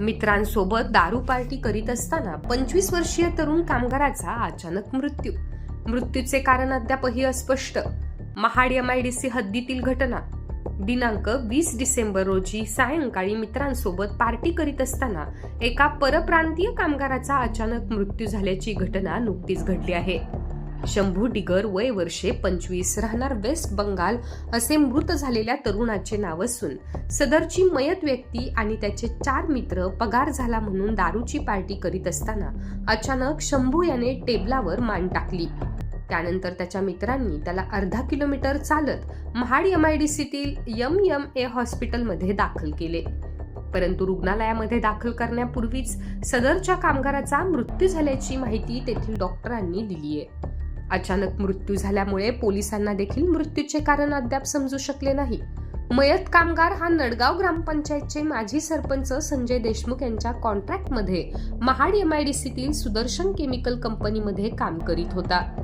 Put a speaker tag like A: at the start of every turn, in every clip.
A: मित्रांसोबत दारू पार्टी करीत असताना पंचवीस वर्षीय तरुण कामगाराचा अचानक मृत्यू. मृत्यूचे कारण अद्यापही अस्पष्ट. महाड एमआयडीसी हद्दीतील घटना. दिनांक वीस डिसेंबर रोजी सायंकाळी मित्रांसोबत पार्टी करीत असताना एका परप्रांतीय कामगाराचा अचानक मृत्यू झाल्याची घटना नुकतीच घडली आहे. शंभू डिगर वय वर्षे पंचवीस राहणार वेस्ट बंगाल असे मृत झालेल्या तरुणाचे नाव असून सदरची मयत व्यक्ती आणि त्याचे चार मित्र पगार झाला म्हणून दारूची पार्टी करीत असताना अचानक शंभू याने टेबलावर मान टाकली. त्यानंतर त्याच्या मित्रांनी त्याला अर्धा किलोमीटर चालत महाड यम आय डी सीतील एम एम ए हॉस्पिटलमध्ये दाखल केले. परंतु रुग्णालयामध्ये दाखल करण्यापूर्वीच सदरच्या कामगाराचा मृत्यू झाल्याची माहिती तेथील डॉक्टरांनी दिली आहे अचानक मृत्यू झाल्यामुळे पोलिसांना देखील मृत्यूचे कारण अद्याप समजू शकले नाही. मयत कामगार हा नडगाव ग्रामपंचायतचे माजी सरपंच संजय देशमुख यांच्या कॉन्ट्रॅक्टमध्ये महाड एमआयडीसीतील सुदर्शन केमिकल कंपनीमध्ये काम करीत होता.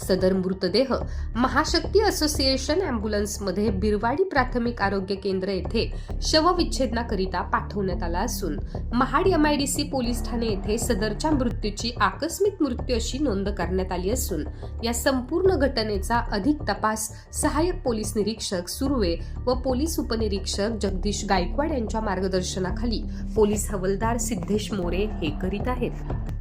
A: सदर मृतदेह महाशक्ती असोसिएशन अँब्युलन्समध्ये बिरवाडी प्राथमिक आरोग्य केंद्र येथे शवविच्छेदनाकरिता पाठवण्यात आला असून Mahad M I D C police Thane येथे सदरच्या मृत्यूची आकस्मिक मृत्यू अशी नोंद करण्यात आली असून या संपूर्ण घटनेचा अधिक तपास सहाय्यक पोलीस निरीक्षक सुर्वे व पोलीस उपनिरीक्षक जगदीश गायकवाड यांच्या मार्गदर्शनाखाली पोलीस हवलदार सिद्धेश मोरे हे करीत आहेत.